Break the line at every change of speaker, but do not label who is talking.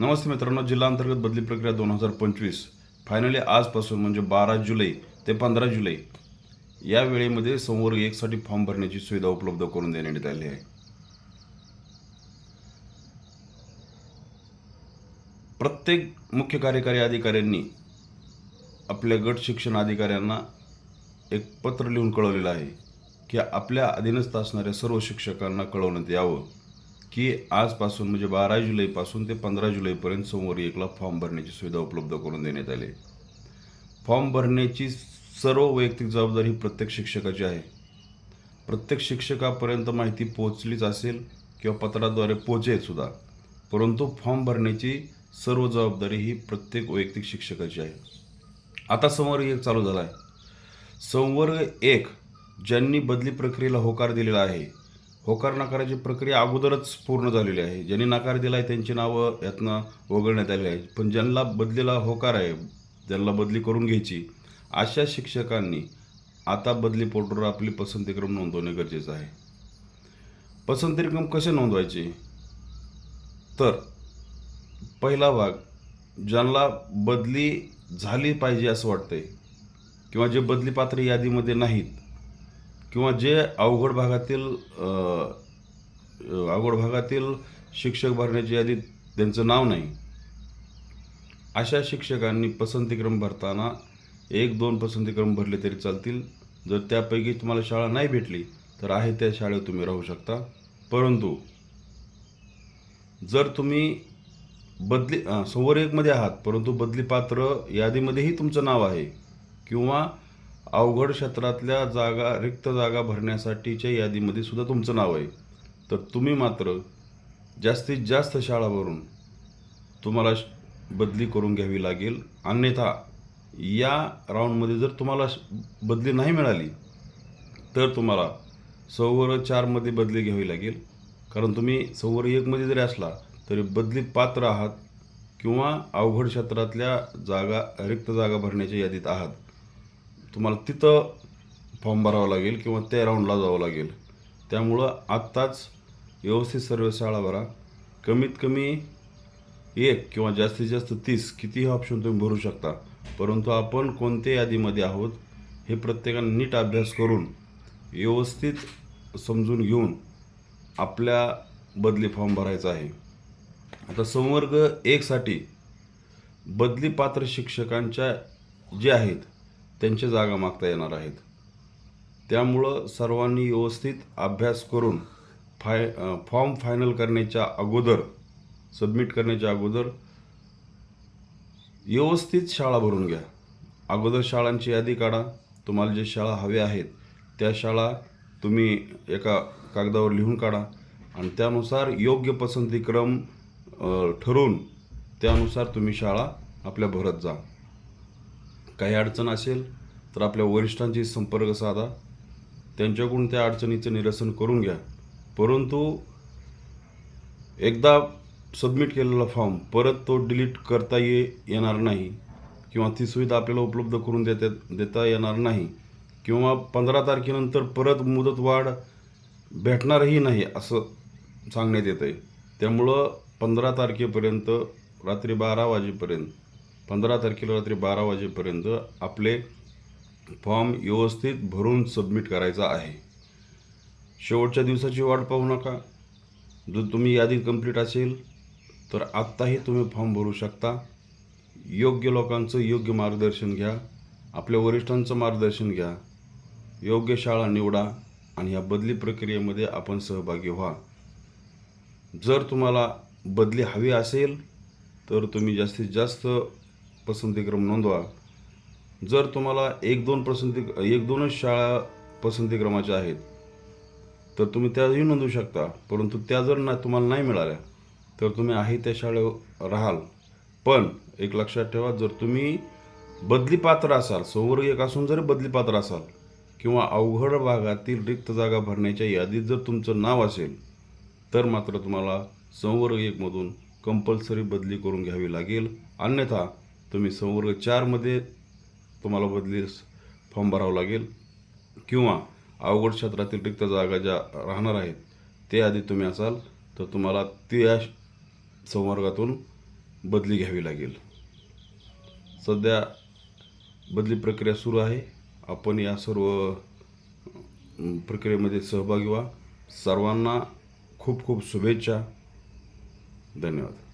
नमस्ते मित्रांनो जिल्हा अंतर्गत बदली प्रक्रिया दोन हजार पंचवीस. फायनली आजपासून म्हणजे बारा जुलै ते पंधरा जुलै या वेळेमध्ये संवर्ग एकसाठी फॉर्म भरण्याची सुविधा उपलब्ध करून देण्यात आली आहे. प्रत्येक मुख्य कार्यकारी अधिकाऱ्यांनी आपल्या गट शिक्षण अधिकाऱ्यांना एक पत्र लिहून कळवलेलं आहे की आपल्या अधीनस्थ असणाऱ्या सर्व शिक्षकांना कळवण्यात यावं. की आजपासून म्हणजे बारा जुलैपासून ते पंधरा जुलैपर्यंत सोमवारी एकला फॉर्म भरण्याची सुविधा उपलब्ध करून देण्यात आली. आहे. फॉर्म भरण्याची सर्व वैयक्तिक जबाबदारी ही प्रत्येक शिक्षकाची आहे. प्रत्येक शिक्षकापर्यंत माहिती पोहोचलीच असेल किंवा पत्राद्वारे पोहोचेल सुद्धा. परंतु फॉर्म भरण्याची सर्व जबाबदारी ही प्रत्येक वैयक्तिक शिक्षकाची आहे. आता संवर्ग एक चालू झाला आहे संवर्ग एक ज्यांनी बदली प्रक्रियेला होकार दिलेला आहे होकार नकाराची प्रक्रिया अगोदरच पूर्ण झालेली आहे. ज्यांनी नकार दिला आहे त्यांची नावं यातनं वगळण्यात आली आहे पण ज्यांना बदलीला होकार आहे ज्यांना बदली करून घ्यायची अशा शिक्षकांनी आता बदली पोर्टलवर आपली पसंतीक्रम नोंदवणे गरजेचं आहे. पसंतीक्रम कसे नोंदवायचे? तर पहिला भाग ज्यांना बदली झाली पाहिजे असं वाटतंय किंवा जे बदली पात्र यादीमध्ये नाहीत किंवा जे अवघड भागातील अवघड भागातील शिक्षक भरण्याची यादीत त्यांचं नाव नाही अशा शिक्षकांनी पसंतीक्रम भरताना एक दोन पसंतीक्रम भरले तरी चालतील. जर त्यापैकी तुम्हाला शाळा नाही भेटली तर आहे त्या शाळेत तुम्ही राहू शकता. परंतु जर तुम्ही बदली अ, एकमध्ये आहात परंतु बदली पात्र यादीमध्येही तुमचं नाव आहे किंवा अवघड क्षेत्रातल्या जागा रिक्त जागा भरण्यासाठीच्या यादीमध्ये सुद्धा तुमचं नाव आहे. तर तुम्ही मात्र जास्तीत जास्त शाळा भरून तुम्हाला श- बदली करून घ्यावी लागेल. अन्यथा या राऊंडमध्ये जर तुम्हाला श- बदली नाही मिळाली तर तुम्हाला सव्वर चारमध्ये बदली घ्यावी लागेल. कारण तुम्ही संवर्ग एकमध्ये जरी असला तरी बदली पात्र आहात किंवा अवघड क्षेत्रातल्या जागा रिक्त जागा भरण्याच्या यादीत आहात. तुम्हाला तिथं फॉर्म भरावा लागेल किंवा त्या राऊंडला जावं लागेल. त्यामुळं आत्ताच व्यवस्थित सर्व शाळा भरा. कमीत कमी एक किंवा जास्तीत जास्त तीस कितीही ऑप्शन तुम्ही भरू शकता. परंतु आपण कोणत्या यादीमध्ये आहोत हे प्रत्येकाने नीट अभ्यास करून व्यवस्थित समजून घेऊन आपल्या बदली फॉर्म भरायचा आहे. आता संवर्ग एकसाठी बदली पात्र शिक्षकांच्या जे आहेत त्यांच्या जागा मागता येणार आहेत. त्यामुळं सर्वांनी व्यवस्थित अभ्यास करून फाय फॉर्म फायनल करण्याच्या अगोदर सबमिट करण्याच्या अगोदर व्यवस्थित शाळा भरून घ्या. अगोदर शाळांची यादी काढा. तुम्हाला जे शाळा हव्या आहेत त्या शाळा तुम्ही एका कागदावर लिहून काढा आणि त्यानुसार योग्य पसंतीक्रम ठरवून त्यानुसार तुम्ही शाळा आपल्या भरत जा. काही अडचण असेल तर आपल्या वरिष्ठांशी संपर्क साधा. त्यांच्याकडून त्या अडचणीचं निरसन करून घ्या. परंतु एकदा सबमिट केलेला फॉर्म परत तो डिलीट करता ये येणार नाही किंवा ती सुविधा आपल्याला उपलब्ध करून देता देता येणार नाही किंवा पंधरा तारखेनंतर परत मुदतवाढ भेटणारही नाही असं सांगण्यात येतं आहे त्यामुळं पंधरा तारखेपर्यंत रात्री बारा वाजेपर्यंत पंधरा तारखेला रात्री बारा वाजेपर्यंत आपले फॉर्म व्यवस्थित भरून सबमिट करायचा आहे. शेवटच्या दिवसाची वाट पाहू नका. जर तुम्ही यादी कंप्लीट असेल तर आत्ताही तुम्ही फॉर्म भरू शकता. योग्य लोकांचं योग्य मार्गदर्शन घ्या. आपल्या वरिष्ठांचं मार्गदर्शन घ्या. योग्य शाळा निवडा आणि या बदली प्रक्रियेमध्ये आपण सहभागी व्हा. जर तुम्हाला बदली हवी असेल तर तुम्ही जास्तीत जास्त पसंतीक्रम नोंदवा. जर तुम्हाला एक दोन पसंती एक दोनच शाळा पसंतीक्रमाच्या आहेत तर तुम्ही त्याही नोंदवू शकता. परंतु त्या जर ना तुम्हाला नाही मिळाल्या तर तुम्ही आहे त्या शाळेवर राहाल. पण एक लक्षात ठेवा जर तुम्ही बदली पात्र असाल संवर्ग एक असून जरी बदली पात्र असाल किंवा अवघड भागातील रिक्त जागा भरण्याच्या यादीत जर तुमचं नाव असेल तर मात्र तुम्हाला संवर्ग एकमधून कंपल्सरी बदली करून घ्यावी लागेल. अन्यथा तुम्ही संवर्ग चारमध्ये तुम्हाला बदली फॉर्म भरावा लागेल. किंवा अवघड क्षेत्रातील रिक्त जागा ज्या राहणार आहेत ते आधी तुम्ही असाल तर तुम्हाला त्या संवर्गातून बदली घ्यावी लागेल. सध्या बदली प्रक्रिया सुरू आहे. आपण या सर्व प्रक्रियेमध्ये सहभागी व्हा. सर्वांना खूप खूप शुभेच्छा. धन्यवाद.